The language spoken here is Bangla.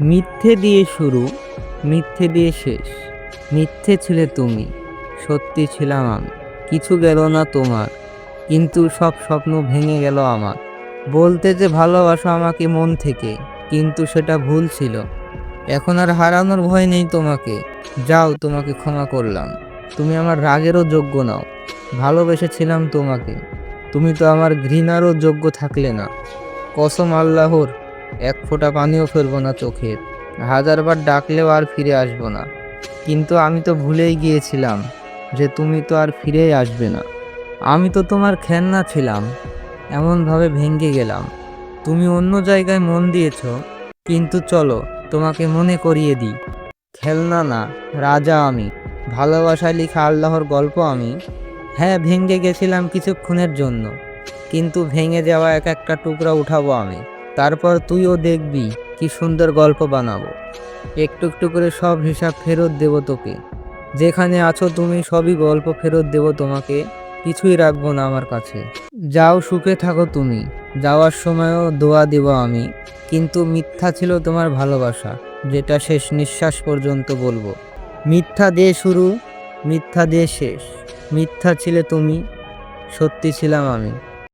মিথ্যে দিয়ে শুরু, মিথ্যে দিয়ে শেষ। মিথ্যে ছিলে তুমি, সত্যি ছিলাম আমি। কিছু গেল না তোমার, কিন্তু সব স্বপ্ন ভেঙে গেল আমার। বলতে যে ভালোবাসো আমাকে মন থেকে, কিন্তু সেটা ভুল ছিল। এখন আর হারানোর ভয় নেই তোমাকে। যাও, তোমাকে ক্ষমা করলাম। তুমি আমার রাগেরও যোগ্য নাও, ভালোবেসেছিলাম তোমাকে। তুমি তো আমার ঘৃণারও যোগ্য থাকলে না। কসম আল্লাহর এক ফোঁটা পানিও ফেলব না চোখের হাজারবার ডাকলেও আর ফিরে আসব না। কিন্তু আমি তো ভুলেই গিয়েছিলাম যে তুমি তো আর ফিরেই আসবে না। আমি তো তোমার খেলনা ছিলাম, এমনভাবে ভেঙে গেলাম। তুমি অন্য জায়গায় মন দিয়েছ, কিন্তু চলো, তোমাকে মনে করিয়ে দিই। খেলনা না, রাজা আমি। ভালোবাসায় লিখা আল্লাহর গল্প আমি। হ্যাঁ ভেঙে গেছিলাম কিছুক্ষণের জন্য, কিন্তু ভেঙে যাওয়া এক একটা টুকরা উঠাবো আমি। তারপর তুইও দেখবি কি সুন্দর গল্প বানাবো। একটু একটু করে সব হিসাব ফেরত দেব তোকে। যেখানে আছো তুমি সবই গল্প ফেরত দেব তোমাকে, কিছুই রাখব না আমার কাছে। যাও সুখে থাকো তুমি, যাওয়ার সময়ও দোয়া দেব আমি। কিন্তু মিথ্যা ছিল তোমার ভালোবাসা, যেটা শেষ নিঃশ্বাস পর্যন্ত বলব। মিথ্যা দিয়ে শুরু, মিথ্যা দিয়ে শেষ। মিথ্যা ছিলে তুমি, সত্যি ছিলাম আমি।